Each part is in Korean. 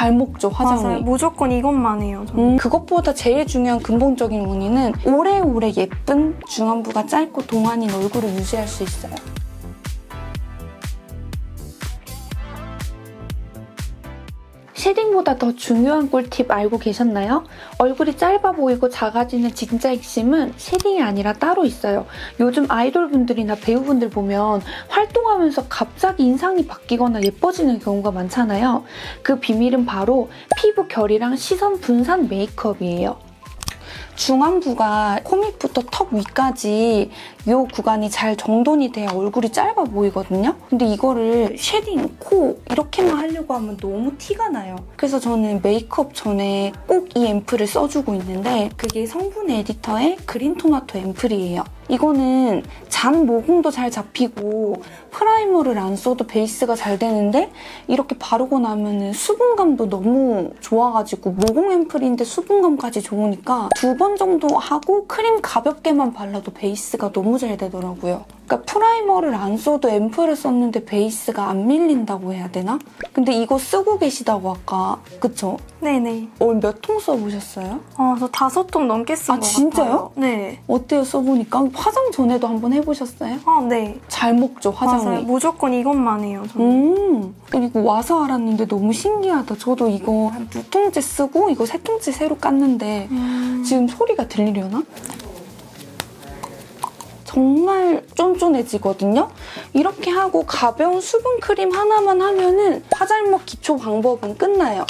잘 먹죠, 화장이. 맞아요. 무조건 이것만 해요. 저는. 음, 그것보다 제일 중요한 근본적인 원인은 오래오래 예쁜 중안부가 짧고 동안인 얼굴을 유지할 수 있어요. 쉐딩보다 더 중요한 꿀팁 알고 계셨나요? 얼굴이 짧아 보이고 작아지는 진짜 핵심은 쉐딩이 아니라 따로 있어요. 요즘 아이돌 분들이나 배우분들 보면 활동하면서 갑자기 인상이 바뀌거나 예뻐지는 경우가 많잖아요. 그 비밀은 바로 피부 결이랑 시선 분산 메이크업이에요. 중안부가 코 밑부터 턱 위까지 이 구간이 잘 정돈이 돼야 얼굴이 짧아 보이거든요. 근데 이거를 쉐딩, 코 이렇게만 하려고 하면 너무 티가 나요. 그래서 저는 메이크업 전에 꼭 이 앰플을 써주고 있는데 그게 성분 에디터의 그린 토마토 앰플이에요. 이거는 잔 모공도 잘 잡히고 프라이머를 안 써도 베이스가 잘 되는데 이렇게 바르고 나면은 수분감도 너무 좋아가지고 모공 앰플인데 수분감까지 좋으니까 두 번 정도 하고 크림 가볍게만 발라도 베이스가 너무 잘 되더라고요. 그러니까 프라이머를 안 써도 앰플을 썼는데 베이스가 안 밀린다고 해야 되나? 근데 이거 쓰고 계시다고 아까 그쵸? 네네. 오늘 몇 통 써보셨어요? 아, 저 다섯 통 넘게 쓴 아, 것 진짜요? 같아요. 네. 어때요 써보니까? 화장 전에도 한번 해보셨어요? 아, 네. 잘 먹죠 화장이? 맞아요. 무조건 이것만 해요. 저는. 음, 그리고 와서 알았는데 너무 신기하다. 저도 이거 한 두 통째 쓰고 이거 세 통째 새로 깠는데 음. 지금 소리가 들리려나? 정말 쫀쫀해지거든요. 이렇게 하고 가벼운 수분 크림 하나만 하면은 화잘먹 기초 방법은 끝나요.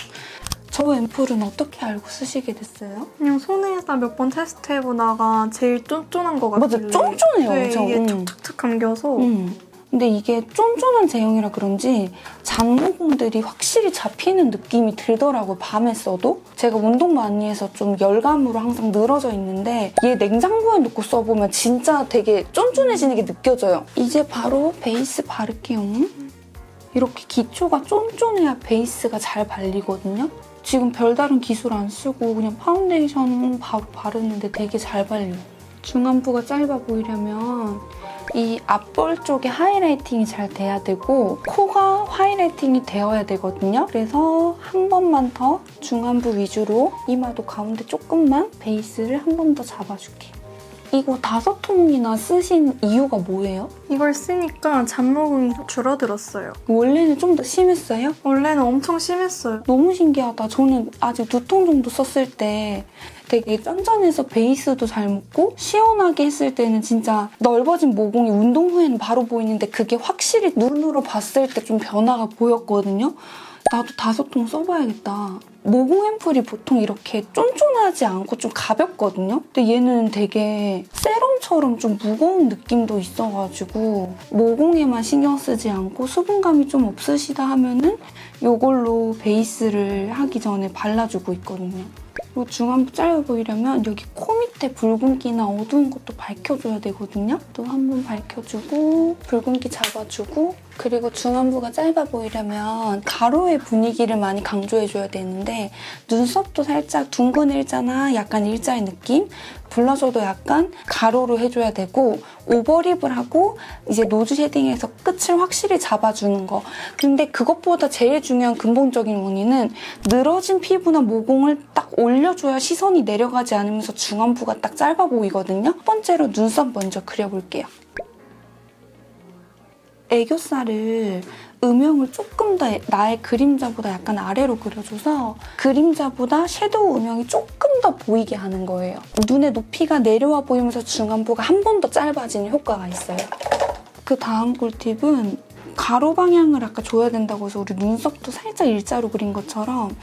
저 앰플은 어떻게 알고 쓰시게 됐어요? 그냥 손에다 몇 번 테스트해보다가 제일 쫀쫀한 것 같아요. 맞아, 쫀쫀해요, 네, 엄청. 이게 음. 툭툭툭 감겨서. 음. 근데 이게 쫀쫀한 제형이라 그런지 잔모공들이 확실히 잡히는 느낌이 들더라고요. 밤에 써도. 제가 운동 많이 해서 좀 열감으로 항상 늘어져 있는데 얘 냉장고에 넣고 써보면 진짜 되게 쫀쫀해지는 게 느껴져요. 이제 바로 베이스 바를게요. 이렇게 기초가 쫀쫀해야 베이스가 잘 발리거든요. 지금 별다른 기술 안 쓰고 그냥 파운데이션 바로 바르는데 되게 잘 발려요. 중안부가 짧아 보이려면 이 앞볼 쪽에 하이라이팅이 잘 돼야 되고 코가 하이라이팅이 되어야 되거든요. 그래서 한 번만 더 중안부 위주로 이마도 가운데 조금만 베이스를 한 번 더 잡아줄게. 이거 다섯 통이나 쓰신 이유가 뭐예요? 이걸 쓰니까 잡모공이 줄어들었어요. 원래는 좀 더 심했어요? 원래는 엄청 심했어요. 너무 신기하다. 저는 아직 두 통 정도 썼을 때 되게 짠짠해서 베이스도 잘 먹고 시원하게 했을 때는 진짜 넓어진 모공이 운동 후에는 바로 보이는데 그게 확실히 눈으로 봤을 때 좀 변화가 보였거든요. 나도 다섯 통 써봐야겠다. 모공 앰플이 보통 이렇게 쫀쫀하지 않고 좀 가볍거든요. 근데 얘는 되게 세럼처럼 좀 무거운 느낌도 있어가지고 모공에만 신경 쓰지 않고 수분감이 좀 없으시다 하면은 이걸로 베이스를 하기 전에 발라주고 있거든요. 그리고 중안부 짧아 보이려면 여기 코 밑에 붉은기나 어두운 것도 밝혀줘야 되거든요. 또 한 번 밝혀주고 붉은기 잡아주고 그리고 중안부가 짧아 보이려면 가로의 분위기를 많이 강조해줘야 되는데 눈썹도 살짝 둥근 일자나 약간 일자의 느낌? 블러셔도 약간 가로로 해줘야 되고 오버립을 하고 이제 노즈 쉐딩에서 끝을 확실히 잡아주는 거. 근데 그것보다 제일 중요한 근본적인 원인은 늘어진 피부나 모공을 딱 올려줘야 시선이 내려가지 않으면서 중안부가 딱 짧아 보이거든요. 첫 번째로 눈썹 먼저 그려볼게요 애교살을 음영을 조금 더 나의 그림자보다 약간 아래로 그려줘서 그림자보다 섀도우 음영이 조금 더 보이게 하는 거예요. 눈의 높이가 내려와 보이면서 중안부가 한 번 더 짧아지는 효과가 있어요. 그 다음 꿀팁은 가로 방향을 아까 줘야 된다고 해서 우리 눈썹도 살짝 일자로 그린 것처럼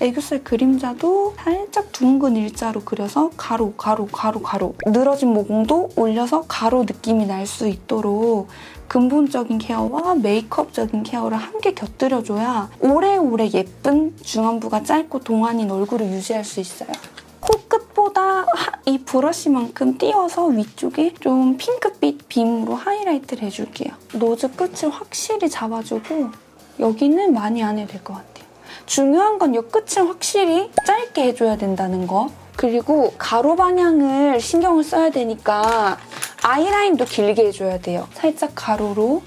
애교살 그림자도 살짝 둥근 일자로 그려서 가로, 가로, 가로, 가로 늘어진 모공도 올려서 가로 느낌이 날 수 있도록 근본적인 케어와 메이크업적인 케어를 함께 곁들여줘야 오래오래 예쁜 중안부가 짧고 동안인 얼굴을 유지할 수 있어요. 하- 이 브러쉬만큼 띄워서 위쪽에 좀 핑크빛 빔으로 하이라이트를 해줄게요. 노즈 끝을 확실히 잡아주고 여기는 많이 안 해도 될 것 같아요. 중요한 건 이 끝을 확실히 짧게 해줘야 된다는 거. 그리고 가로 방향을 신경을 써야 되니까 아이라인도 길게 해줘야 돼요. 살짝 가로로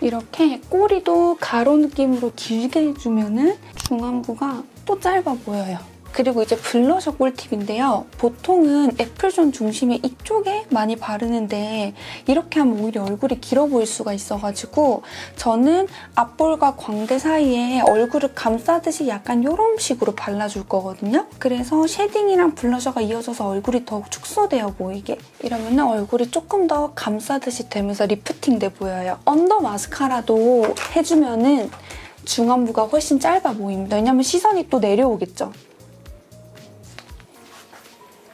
이렇게 꼬리도 가로 느낌으로 길게 해주면은 중안부가 또 짧아 보여요. 그리고 이제 블러셔 꿀팁인데요. 보통은 애플존 중심의 이쪽에 많이 바르는데 이렇게 하면 오히려 얼굴이 길어 보일 수가 있어가지고 저는 앞볼과 광대 사이에 얼굴을 감싸듯이 약간 이런 식으로 발라줄 거거든요. 그래서 쉐딩이랑 블러셔가 이어져서 얼굴이 더욱 축소되어 보이게 이러면 얼굴이 조금 더 감싸듯이 되면서 리프팅 돼 보여요. 언더 마스카라도 해주면은 중안부가 훨씬 짧아 보입니다. 왜냐면 시선이 또 내려오겠죠.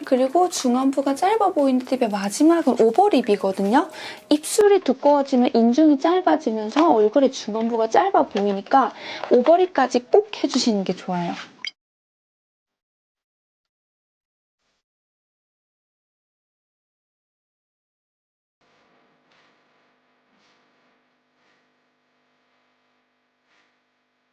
그리고 중안부가 짧아 보이는 팁의 마지막은 오버립이거든요. 입술이 두꺼워지면 인중이 짧아지면서 얼굴의 중안부가 짧아 보이니까 오버립까지 꼭 해주시는 게 좋아요.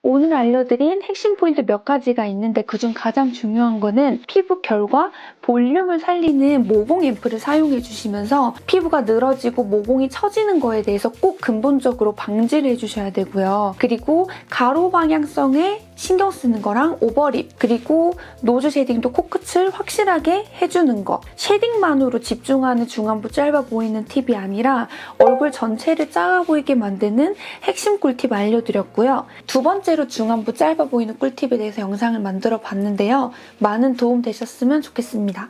오늘 알려드린 핵심 포인트 몇 가지가 있는데 그중 가장 중요한 거는 피부 결과 볼륨을 살리는 모공 앰플을 사용해 주시면서 피부가 늘어지고 모공이 처지는 거에 대해서 꼭 근본적으로 방지를 해주셔야 되고요. 그리고 가로 방향성에 신경 쓰는 거랑 오버립 그리고 노즈 쉐딩도 코끝을 확실하게 해주는 거 쉐딩만으로 집중하는 중안부 짧아 보이는 팁이 아니라 얼굴 전체를 작아 보이게 만드는 핵심 꿀팁 알려드렸고요. 두 번째 로 중안부 짧아 보이는 꿀팁에 대해서 영상을 만들어 봤는데요. 많은 도움 되셨으면 좋겠습니다.